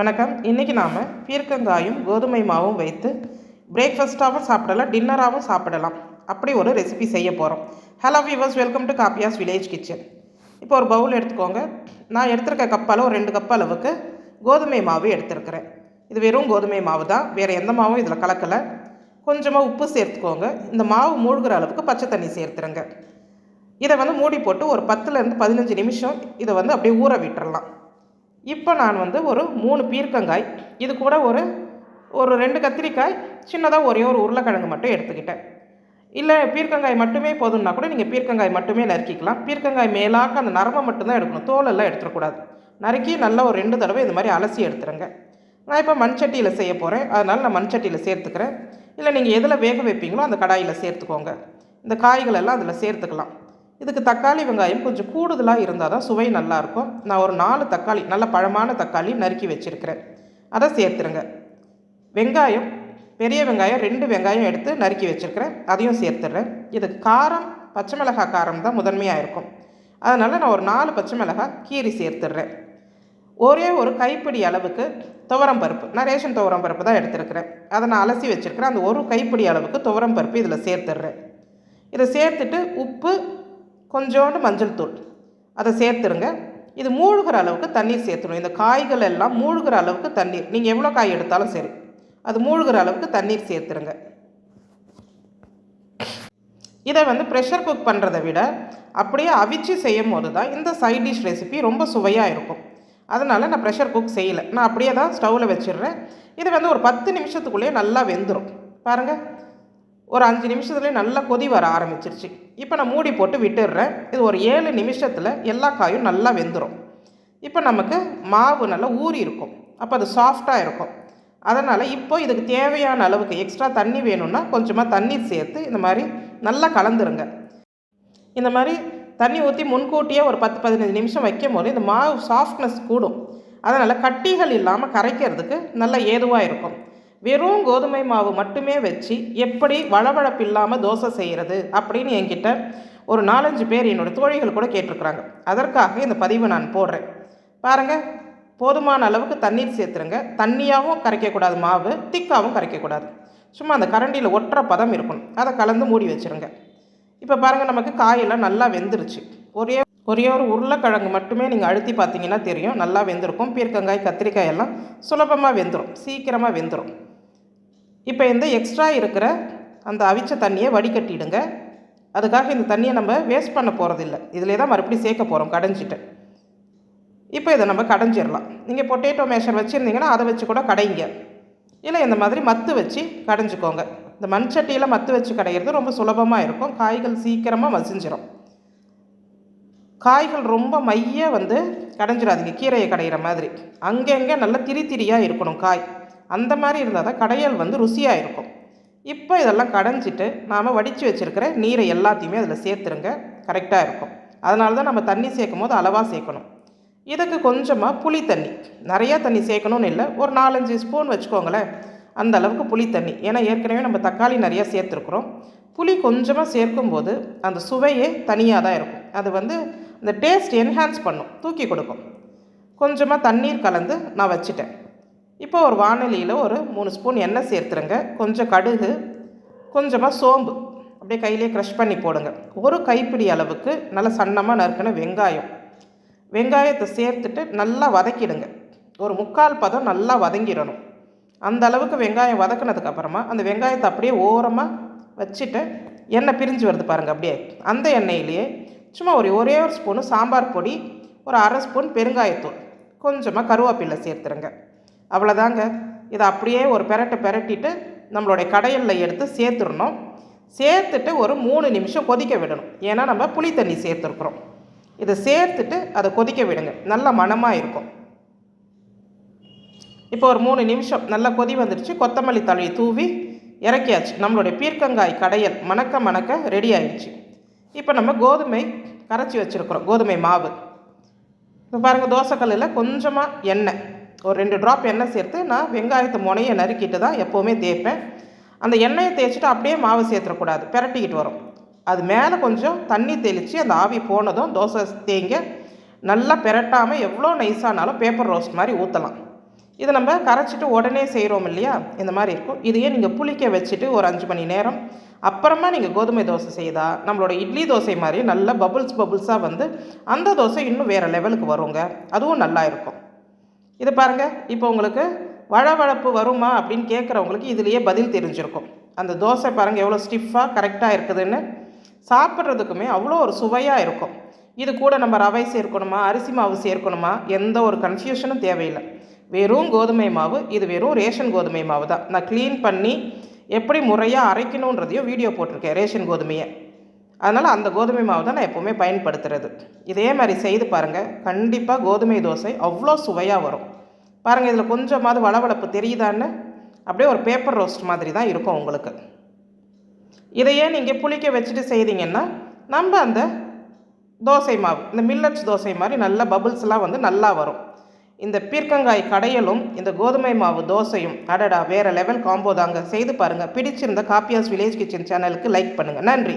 வணக்கம். இன்றைக்கி நாம் பீர்க்கங்காயும் கோதுமை மாவும் வைத்து பிரேக்ஃபாஸ்ட்டாகவும் சாப்பிடலாம் டின்னராகவும் சாப்பிடலாம். அப்படி ஒரு ரெசிபி செய்ய போகிறோம் hello viewers welcome to Kappiyas village kitchen இப்போ ஒரு பவுல் எடுத்துக்கோங்க. நான் எடுத்திருக்க கப்பால் ஒரு ரெண்டு கப் அளவுக்கு கோதுமை மாவு எடுத்துருக்கிறேன். இது வெறும் கோதுமை மாவு தான். வேறு எந்த மாவும் இதில் கலக்கலை. கொஞ்சமாக உப்பு சேர்த்துக்கோங்க. இந்த மாவு மூழ்கிற அளவுக்கு பச்சை தண்ணி சேர்த்துருங்க. இதை வந்து மூடி போட்டு ஒரு பத்துலேருந்து பதினஞ்சு நிமிஷம் இதை வந்து அப்படியே ஊற விட்டுறலாம். இப்போ நான் வந்து ஒரு மூணு பீர்க்கங்காய் இது கூட ஒரு ஒரு ரெண்டு கத்திரிக்காய் சின்னதாக ஒரே ஒரு உருளைக்கிழங்கு மட்டும் எடுத்துக்கிட்டேன். இல்லை பீர்க்கங்காய் மட்டுமே போதும்னா கூட நீங்கள் பீர்க்கங்காய் மட்டுமே நறுக்கிக்கலாம். பீர்க்கங்காய் மேலாக்க அந்த நரம்பை மட்டும்தான் எடுக்கணும். தோலெல்லாம் எடுத்துடக்கூடாது. நறுக்கி நல்லா ஒரு ரெண்டு தடவை இது மாதிரி அலசி எடுத்துருங்க. நான் இப்போ மண்சட்டியில் செய்ய போகிறேன் அதனால் நான் மண்சட்டியில் சேர்த்துக்கிறேன். இல்லை நீங்கள் எதில் வேக வைப்பீங்களோ அந்த கடாயில் சேர்த்துக்கோங்க. இந்த காய்கள் எல்லாம் அதில் சேர்த்துக்கலாம். இதுக்கு தக்காளி வெங்காயம் கொஞ்சம் கூடுதலாக இருந்தால் தான் சுவை நல்லாயிருக்கும் நான் ஒரு நாலு தக்காளி நல்ல பழமான தக்காளி நறுக்கி வச்சுருக்கிறேன். அதை சேர்த்துருங்க. வெங்காயம் பெரிய வெங்காயம் ரெண்டு வெங்காயம் எடுத்து நறுக்கி வச்சுருக்கிறேன். அதையும் சேர்த்துடுறேன். இதுக்கு காரம் பச்சை மிளகாய் காரம் தான் முதன்மையாக இருக்கும். அதனால் நான் ஒரு நாலு பச்சை மிளகாய் கீரி சேர்த்துடுறேன். ஒரே ஒரு கைப்பிடி அளவுக்கு துவரம் பருப்பு நான் ரேஷன் துவரம் பருப்பு தான் எடுத்துருக்கிறேன். அதை நான் அலசி வச்சுருக்கிறேன். அந்த ஒரு கைப்பிடி அளவுக்கு துவரம் பருப்பு இதில் சேர்த்துடுறேன். இதை சேர்த்துட்டு உப்பு கொஞ்சோண்டு மஞ்சள் தூள். அதை சேர்த்துருங்க. இது மூழ்கிற அளவுக்கு தண்ணீர் சேர்த்துணும். இந்த காய்கள் எல்லாம் மூழ்கிற அளவுக்கு தண்ணீர். நீங்கள் எவ்வளோ காய் எடுத்தாலும் சரி. அது மூழ்கிற அளவுக்கு தண்ணீர் சேர்த்துருங்க. இதை வந்து ப்ரெஷர் குக் பண்ணுறதை விட அப்படியே அவிச்சு செய்யும் போது தான் இந்த சைட் டிஷ் ரெசிபி ரொம்ப சுவையாக இருக்கும். அதனால் நான் ப்ரெஷர் குக் செய்யலை. நான் அப்படியே தான் ஸ்டவ்வில் வச்சிடுறேன். இது வந்து ஒரு பத்து நிமிஷத்துக்குள்ளேயே நல்லா வெந்துடும் பாருங்கள் ஒரு அஞ்சு நிமிஷத்துலேயே நல்லா கொதி வர ஆரம்பிச்சிருச்சு. இப்போ நான் மூடி போட்டு விட்டுடுறேன். இது ஒரு ஏழு நிமிஷத்தில் எல்லா காயும் நல்லா வெந்துடும் இப்போ நமக்கு மாவு நல்லா ஊறி இருக்கும். அப்போ அது சாஃப்டாக இருக்கும். அதனால் இப்போ இதுக்கு தேவையான அளவுக்கு எக்ஸ்ட்ரா தண்ணி வேணும்னா கொஞ்சமாக தண்ணீர் சேர்த்து இந்த மாதிரி நல்லா கலந்துருங்க. இந்த மாதிரி தண்ணி ஊற்றி முன்கூட்டியே ஒரு பத்து பதினஞ்சு நிமிஷம் வைக்கும் போது இந்த மாவு சாஃப்ட்னஸ் கூடும். அதனால் கட்டிகள் இல்லாமல் கரைக்கிறதுக்கு நல்லா ஏதுவாக இருக்கும். வெறும் கோதுமை மாவு மட்டுமே வச்சு எப்படி வளவளப்பு இல்லாமல் தோசை செய்கிறது அப்படின்னு என்கிட்ட ஒரு நாலஞ்சு பேர் என்னோடய தோழிகள் கூட கேட்டிருக்கிறாங்க. அதற்காக இந்த பதிவை நான் போடுறேன். பாருங்கள் போதுமான அளவுக்கு தண்ணீர் சேர்த்துருங்க. தண்ணியாகவும் கரைக்கக்கூடாது மாவு திக்காகவும் கரைக்கக்கூடாது. சும்மா அந்த கரண்டியில் ஒற்ற பதம் இருக்கணும். அதை கலந்து மூடி வச்சுருங்க. இப்போ பாருங்கள் நமக்கு காயெல்லாம் நல்லா வெந்துருச்சு. ஒரே ஒரே ஒரு உருளைக்கிழங்கு மட்டுமே நீங்கள் அழுத்தி பார்த்தீங்கன்னா தெரியும். நல்லா வெந்திருக்கும். பீர்க்கங்காய் கத்திரிக்காய் எல்லாம் சுலபமாக வெந்துடும் சீக்கிரமாக வெந்துடும் இப்போ இந்த எக்ஸ்ட்ரா இருக்கிற அந்த அவிச்ச தண்ணியை வடிகட்டிடுங்க. அதுக்காக இந்த தண்ணியை நம்ம வேஸ்ட் பண்ண போகிறதில்ல இதிலே தான் மறுபடியும் சேர்க்க போகிறோம் கடைஞ்சிட்டு. இப்போ இதை நம்ம கடைஞ்சிடலாம். நீங்கள் பொட்டேட்டோ மேஷர் வச்சுருந்தீங்கன்னா அதை வச்சு கூட கடைங்க. இல்லை இந்த மாதிரி மத்து வச்சு கடைஞ்சிக்கோங்க. இந்த மண் சட்டியில் மத்து வச்சு கடையிறது ரொம்ப சுலபமாக இருக்கும். காய்கள் சீக்கிரமாக மசிஞ்சிடும் காய்கள் ரொம்ப மைய வந்து கடைஞ்சிடாதீங்க. கீரையை கடையிற மாதிரி. அங்கங்கே நல்லா திரி திரியாக இருக்கணும் காய். அந்த மாதிரி இருந்தால் தான் கடையல் வந்து ருசியாக இருக்கும். இப்போ இதெல்லாம் கடைஞ்சிட்டு நாம் வடித்து வச்சுருக்கிற நீரை எல்லாத்தையுமே அதில் சேர்த்துருங்க. கரெக்டாக இருக்கும். அதனால தான் நம்ம தண்ணி சேர்க்கும் போது அளவாக சேர்க்கணும். இதுக்கு கொஞ்சமாக புளி தண்ணி. நிறையா தண்ணி சேர்க்கணும்னு இல்லை. ஒரு நாலஞ்சு ஸ்பூன் வச்சுக்கோங்களேன். அந்த அளவுக்கு புளி தண்ணி. ஏன்னா ஏற்கனவே நம்ம தக்காளி நிறையா சேர்த்துருக்குறோம். புளி கொஞ்சமாக சேர்க்கும்போது அந்த சுவையே தனியாக தான் இருக்கும். அது வந்து இந்த டேஸ்ட் என்ஹான்ஸ் பண்ணும். தூக்கி கொடுக்கும். கொஞ்சமாக தண்ணீர் கலந்து நான் வச்சுட்டேன். இப்போ ஒரு வானொலியில் ஒரு மூணு ஸ்பூன் எண்ணெய் சேர்த்துருங்க. கொஞ்சம் கடுகு கொஞ்சமாக சோம்பு. அப்படியே கையிலே க்ரஷ் பண்ணி போடுங்க. ஒரு கைப்பிடி அளவுக்கு நல்லா சன்னமாக நறுக்கின வெங்காயம். வெங்காயத்தை சேர்த்துட்டு நல்லா வதக்கிடுங்க. ஒரு முக்கால் பதம் நல்லா வதங்கிடணும். அந்த அளவுக்கு வெங்காயம் வதக்கினதுக்கப்புறமா அந்த வெங்காயத்தை அப்படியே ஓரமாக வச்சுட்டு எண்ணெய் பிரிஞ்சு வருது பாருங்கள் அப்படியே. அந்த எண்ணெயிலேயே சும்மா ஒரு ஒரே ஒரு ஸ்பூனு சாம்பார் பொடி ஒரு அரை ஸ்பூன் பெருங்காயத்தூள். கொஞ்சமாக கருவேப்பிலை சேர்த்துருங்க. அவ்வளோதாங்க இதை அப்படியே ஒரு பெரட்டை பெரட்டிட்டு நம்மளுடைய கடையில் எடுத்து சேர்த்துடணும். சேர்த்துட்டு ஒரு மூணு நிமிஷம் கொதிக்க விடணும். ஏன்னா நம்ம புளி தண்ணி சேர்த்துருக்குறோம். இதை சேர்த்துட்டு அதை கொதிக்க விடுங்க. நல்ல மணமாக இருக்கும். இப்போ ஒரு மூணு நிமிஷம் நல்லா கொதி வந்துடுச்சு. கொத்தமல்லி தழையை தூவி இறக்கியாச்சு. நம்மளுடைய பீர்க்கங்காய் கடையல் மணக்க மணக்க ரெடி ஆயிடுச்சு. இப்போ நம்ம கோதுமை கரைச்சி வச்சுருக்குறோம். கோதுமை மாவு. இப்போ பாருங்கள் தோசைக்கல்லில் கொஞ்சமாக எண்ணெய். ஒரு ரெண்டு ட்ராப் எண்ணெய் சேர்த்து நான் வெங்காயத்தை முனையை நறுக்கிட்டு தான் எப்போவுமே தேய்ப்பேன். அந்த எண்ணெயை தேய்ச்சிட்டு அப்படியே மாவு சேர்த்துடக்கூடாது. பெரட்டிக்கிட்டு வரும். அது மேலே கொஞ்சம் தண்ணி தெளித்து அந்த ஆவி போனதும் தோசை தேங்க நல்லா பெரட்டாமல் எவ்வளோ நைஸானாலும் பேப்பர் ரோஸ்ட் மாதிரி ஊற்றலாம் இதை நம்ம கரைச்சிட்டு உடனே செய்கிறோம் இல்லையா? இந்த மாதிரி இருக்கும். இதையே நீங்கள் புளிக்க வச்சுட்டு ஒரு அஞ்சு மணி நேரம். அப்புறமா நீங்கள் கோதுமை தோசை செய்தால் நம்மளோட இட்லி தோசை மாதிரி நல்ல பபுள்ஸ் பபுள்ஸாக வந்து அந்த தோசை இன்னும் வேறு லெவலுக்கு வருங்க. அதுவும் நல்லா இருக்கும். இது பாருங்கள் இப்போ உங்களுக்கு வழவழப்பு வருமா அப்படின்னு கேட்குறவங்களுக்கு இதுலேயே பதில் தெரிஞ்சிருக்கும். அந்த தோசை பாருங்கள் எவ்வளோ ஸ்டிஃபாக கரெக்டாக இருக்குதுன்னு. சாப்பிட்றதுக்குமே அவ்வளோ ஒரு சுவையாக இருக்கும். இது கூட நம்ம ரவை சேர்க்கணுமா அரிசி மாவு சேர்க்கணுமா எந்த ஒரு கன்ஃபியூஷனும் தேவையில்லை. வெறும் கோதுமை மாவு இது வெறும் ரேஷன் கோதுமை மாவு தான் நான் க்ளீன் பண்ணி எப்படி முறையாக அரைக்கணுன்றதையும் வீடியோ போட்டிருக்கேன் ரேஷன் கோதுமையை. அதனால் அந்த கோதுமை மாவு தான் நான் எப்போவுமே பயன்படுத்துகிறது இதே மாதிரி செய்து பாருங்கள் கண்டிப்பாக கோதுமை தோசை அவ்வளோ சுவையாக வரும். பாருங்கள் இதில் கொஞ்சமாவது வளவளப்பு தெரியுதான்னு? அப்படியே ஒரு பேப்பர் ரோஸ்ட் மாதிரி தான் இருக்கும் உங்களுக்கு. இதையே நீங்கள் புளிக்க வச்சுட்டு செய்தீங்கன்னா நம்ம அந்த தோசை மாவு இந்த மில்லட்ஸ் தோசை மாதிரி நல்ல பபுள்ஸ்லாம் வந்து நல்லா வரும். இந்த பீர்க்கங்காய் கடையலும் இந்த கோதுமை மாவு தோசையும் அடடா வேறு லெவல் காம்போ தாங்க. செய்து பாருங்கள் பிடிச்சிருந்த காப்பியாஸ் வில்லேஜ் கிச்சன் சேனலுக்கு லைக் பண்ணுங்கள் நன்றி.